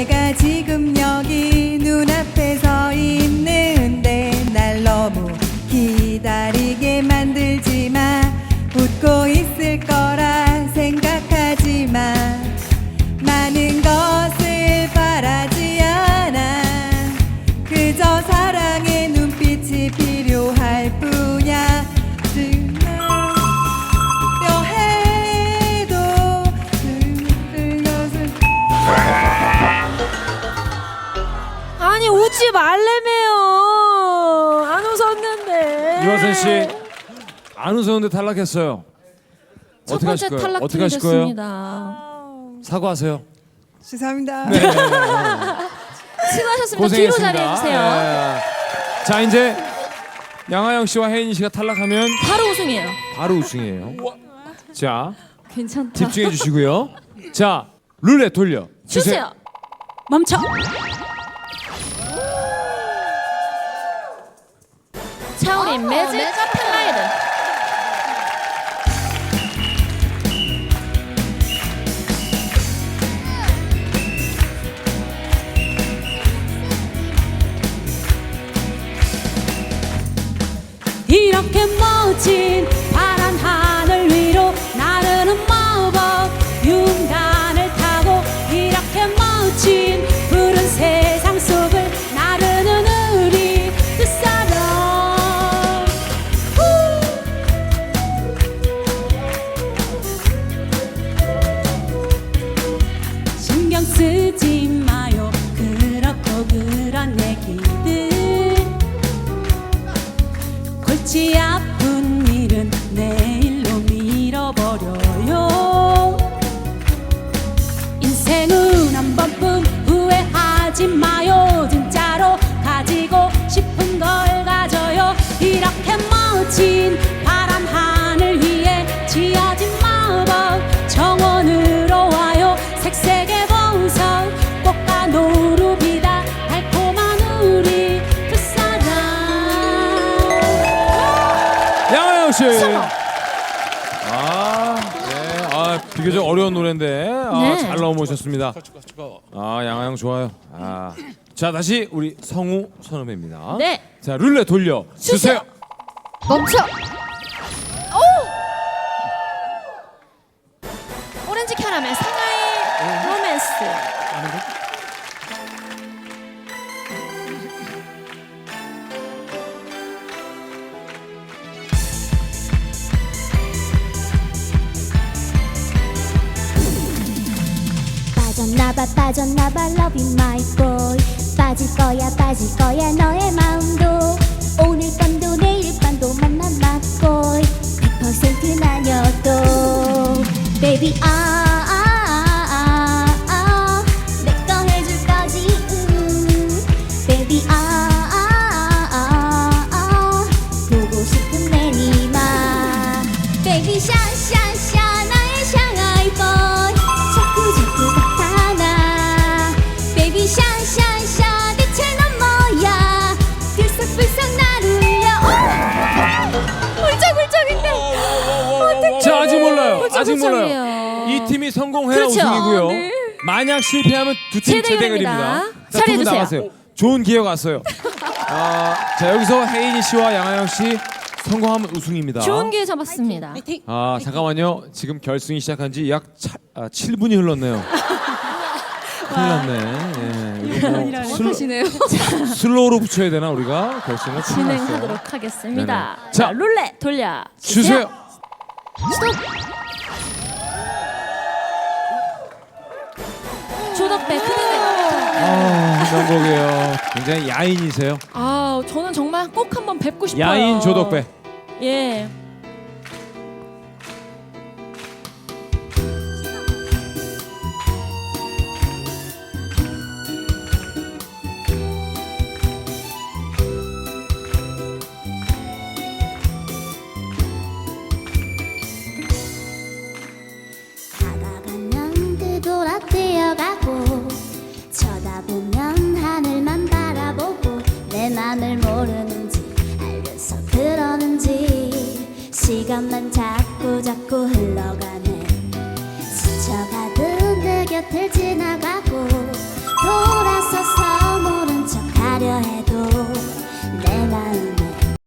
내가 지금 여기 눈앞에 서 있는데 날 너무 기다리게 만들지 마. 웃고 있을 거라 생각하지 마. 많은 것을 바라지 않아. 그저 사랑의 눈빛이 웃지 말래매요. 안 웃었는데. 유아선 씨, 안 웃었는데 탈락했어요. 첫 어떻게 번째 하실 거예요? 탈락 어떻게 하실 거예요? 드리겠습니다. 사과하세요. 죄송합니다 수고하셨습니다. 뒤로 자리해 주세요. 네. 자 이제 양하영 씨와 혜인 씨가 탈락하면 바로 우승이에요. 바로 우승이에요. 자 괜찮다. 집중해 주시고요. 자 룰렛 돌려 주세요. 멈춰. 차우린 매직 플라이드. 이렇게 멋진 그런 얘기들. 골치 아픈 일은 내일로 밀어버려요. 인생은 한 번뿐 후회하지 마요. 진짜로 가지고 싶은 걸 가져요. 이렇게 멋진 파란 하늘 위에 지어진 마법 정원으로 와요. 색색 씨. 아, 네. 아, 비교적 어려운 노래인데 아, 네. 잘 넘어오셨습니다. 아, 양하영 좋아요. 아, 자 다시 우리 성우 선후배입니다. 네. 자 룰렛 돌려 주세요. 멈춰. 오! 오렌지 캐러멜 상하이 로맨스. 빠졌 나봐 빠졌나봐 love you my boy. 빠질 거야 빠질 거야 너의 마음도. 오늘 밤도 내일 밤도 만나 my boy. 100% 나녀도. Baby 아, 샤샤샤 대체 넌 뭐야 불썩불썩 나를 울려 훌쩍훌쩍인데 자 아직 몰라요. 아직 몰라요. 이 팀이 성공해야 그렇죠. 우승이고요. 네. 만약 실패하면 두 팀 재대결입니다. 재대결입니다. 자, 두분 차려주세요. 나가세요. 좋은 기회가 왔어요. 아, 자 여기서 혜인이 씨와 양하영 씨 성공하면 우승입니다. 좋은 기회 잡았습니다. 아 잠깐만요. 지금 결승이 시작한 지약 아, 7분이 흘렀네요. 큰일 났네. 예. 이거 뭐 슬, 슬로우로 붙여야 되나 우리가 결승을. 진행하도록 하겠습니다. 네네. 자, 자, 룰렛 돌려 주세요. 스톱. 조덕배. 아, 명곡이에요. 굉장히 야인이세요. 아, 저는 정말 꼭 한번 뵙고 싶어요. 야인 조덕배. 예. 시선만 자꾸 자꾸 흘러가네. 스쳐가듯 내 곁을 지나가고